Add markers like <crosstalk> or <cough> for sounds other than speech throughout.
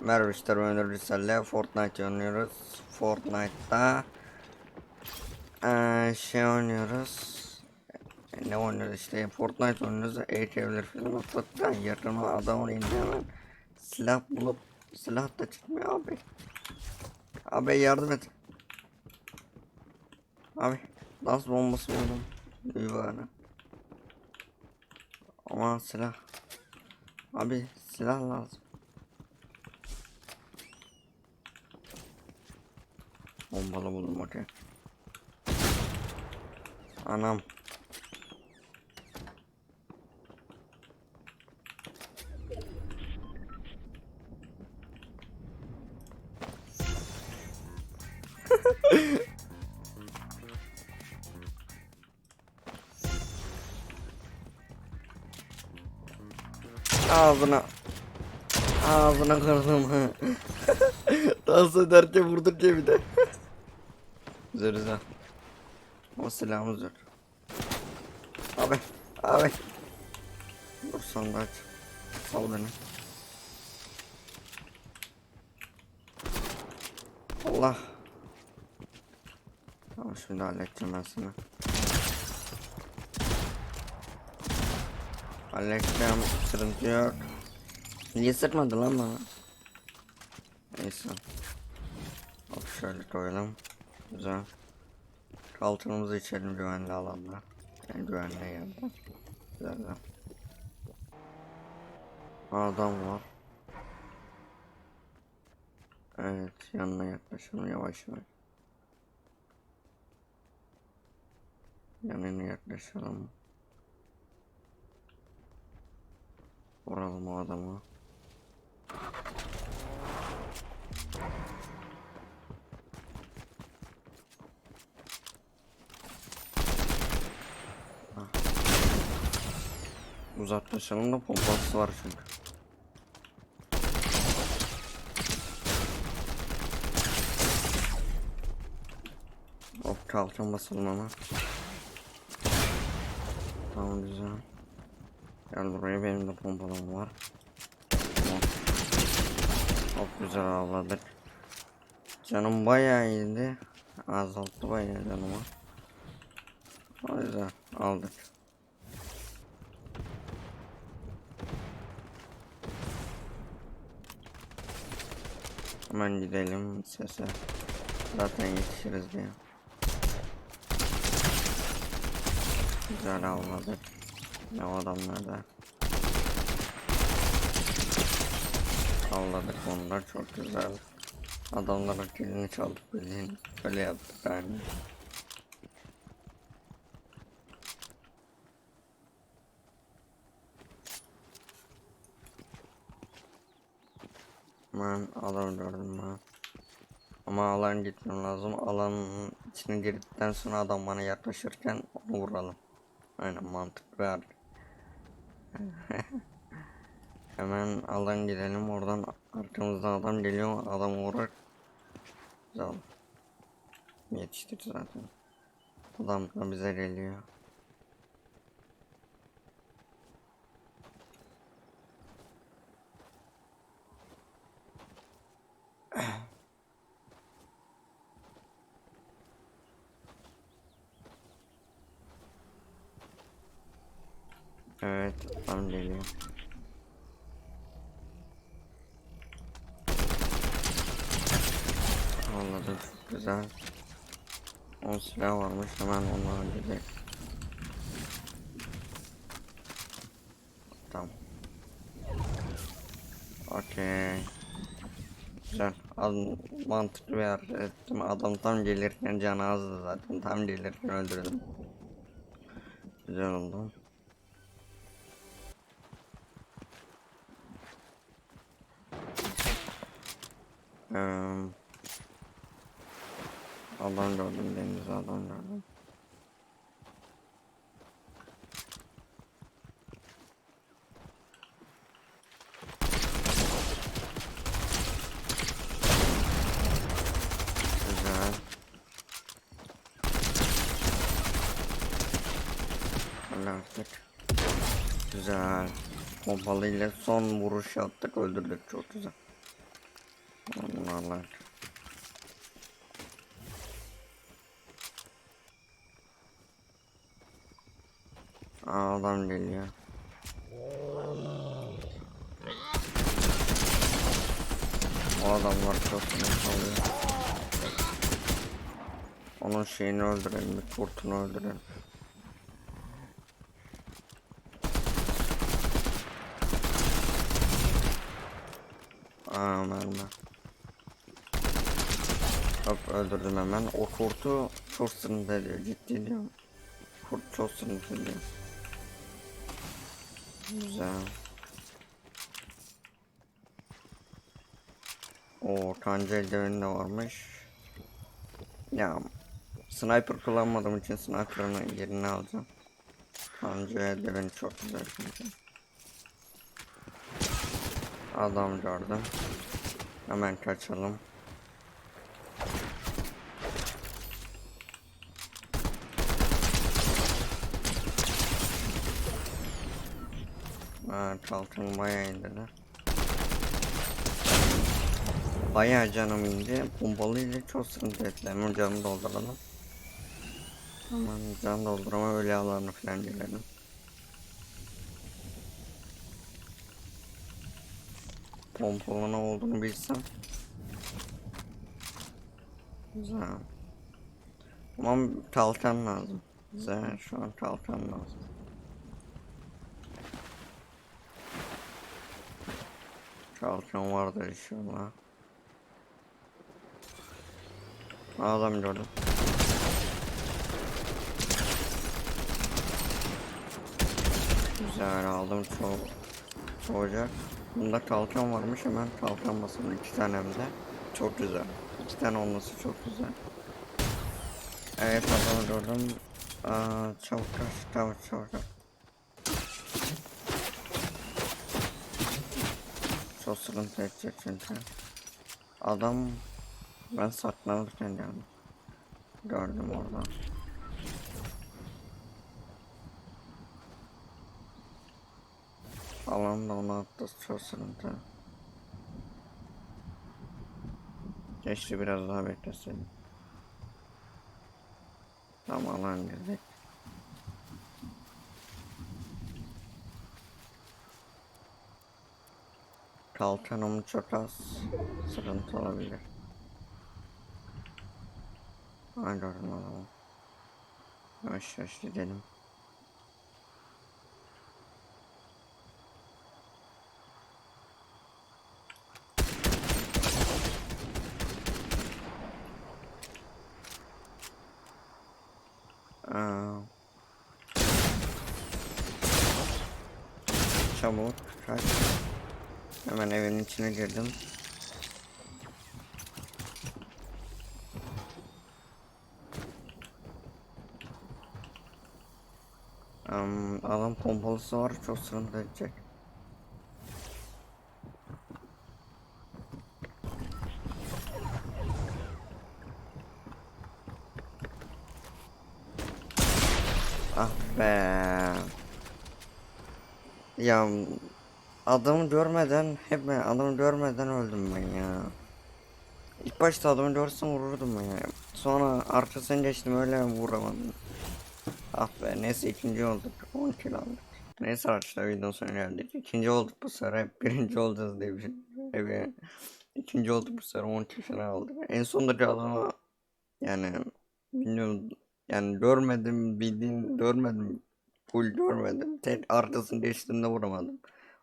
Merhaba işte ben Risel'le Fortnite oynuyoruz. Fortnite'da eee şey oynuyoruz. E, Ne oynuyoruz işte Fortnite oynuyoruz. Eğit evler falan atlattı. Adamın indi hemen. Silah bulup silah da çıkmıyor abi. Abi yardım et. Abi dans bombası buldum. Yuvarına. Ama silah. Abi silah lazım. Bombalı buldum okey. Anam. <laughs> Ağzına Ağzına kırdım <laughs> Dans ederken vurduk ya bir de <laughs> Güzel O silahımız yok. Abi Abi. Dur sen de aç. Sal beni. Allah. Tamam şimdi halledeceğim ben seni. Halledeceğim sıkıntı yok. Niye sıkmadı lan bana? Neyse. Hop şöyle koyalım Güzel. Altınımızı içelim güvenli alanda. Yani güvenli yerde. Güzel Adam var. Evet yanına yaklaşalım yavaş yavaş. Yanına yaklaşalım. Vuralım o adamı Uzaklaşalım da pompası var çünkü. Hop kalkan basalım ama. Tamam güzel. Gel buraya benim de pompalım var. Tamam. Hop güzel avladık. Canım bayağı iyiydi. Azalttı bayağı canımı. O yüzden aldık. Hemen gidelim sese. Zaten yetişiriz diye. Güzel avladık. Ne o adamlar da. Avladık onlar çok güzel. Adamların kilini çaldık bildiğin. Öyle yaptık yani. Ben gördüm ben. Ama alan gitmem lazım. Alanın içine girdikten sonra adam bana yaklaşırken onu vuralım. Aynen mantık ver. <laughs> Hemen alan gidelim oradan arkamızdan adam geliyor adam vurur. Güzel. Yetiştik zaten. Adam da bize geliyor. Evet adam geliyor. Anladım güzel. 10 silah varmış hemen onları gidelim. Tamam. Okey. Güzel. Adam mantıklı bir hareket ettim. Adam tam gelirken canı azdı zaten. Tam gelirken öldürdüm. Güzel oldu. Adam gördüm denize adam gördüm. Güzel. Öyle. Pompalıyla son vuruş yaptık öldürdük çok güzel. Onlarla. Aa, adam geliyor. O adamlar çok oluyor. Onun şeyini öldürelim, bir kurtunu öldürelim. Aa mermi. Hop öldürdüm hemen. O kurtu çok sıkıntı ediyor, ciddi diyorum. Kurt çok sıkıntı ediyor. Güzel. O tancı eldiveni varmış. Ya sniper kullanmadığım için sniper'ın yerini alacağım. Tancı eldiveni çok güzel çünkü. Adam gördüm. Hemen kaçalım. Ha, kalkın bayağı indiler. Bayağı canım indi. Pompalıyla çok sıkıntı etti. Hemen canı dolduralım. Hemen can doldurma öyle alanı falan gelelim. Pompalı ne olduğunu bilsem. Güzel. Ama kalkan lazım. Güzel şu an kalkan lazım. Kalkan vardır inşallah. Adam gördüm. Güzel aldım çok soğuyacak. Bunda kalkan varmış hemen kalkan basalım iki tane hem de. Çok güzel. İki tane olması çok güzel. Evet adamı gördüm. Aa, çabuk kaç, çabuk çabuk. Çok sıkıntı edecek çünkü. Adam ben saklanırken geldim. Gördüm orada. Alan da onu attı çok sıkıntı. Keşke biraz daha bekleseydim. Tam alan girdik. Kalkanım çok az. Sıkıntı olabilir. Ha gördüm adamı. Yavaş yavaş gidelim. Çabuk kaç. Hemen evin içine girdim. Um, adam pompalısı var çok sıkıntı edecek. Ah be. Ya adamı görmeden hep ben adamı görmeden öldüm ben ya. İlk başta adamı görsem vururdum ben ya. Sonra arkasını geçtim öyle vuramadım. Ah be neyse ikinci olduk. 10 kilo aldık. Neyse arkadaşlar videonun sonuna geldik. İkinci olduk bu sefer. Hep birinci olacağız diye bir şey. İkinci olduk bu sefer 10 kilo aldık. En sondaki adamı yani bilmiyorum yani görmedim bildiğin görmedim. Full görmedim. Tek arkasını geçtiğinde vuramadım.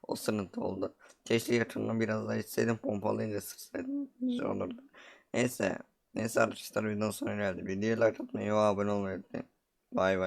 O sıkıntı oldu. Keşke yakınına biraz daha içseydim pompalıyla sıksaydım. Güzel olurdu. Neyse. Neyse arkadaşlar videonun sonuna geldi. Videoyu like atmayı ve abone olmayı unutmayın. Bay bay.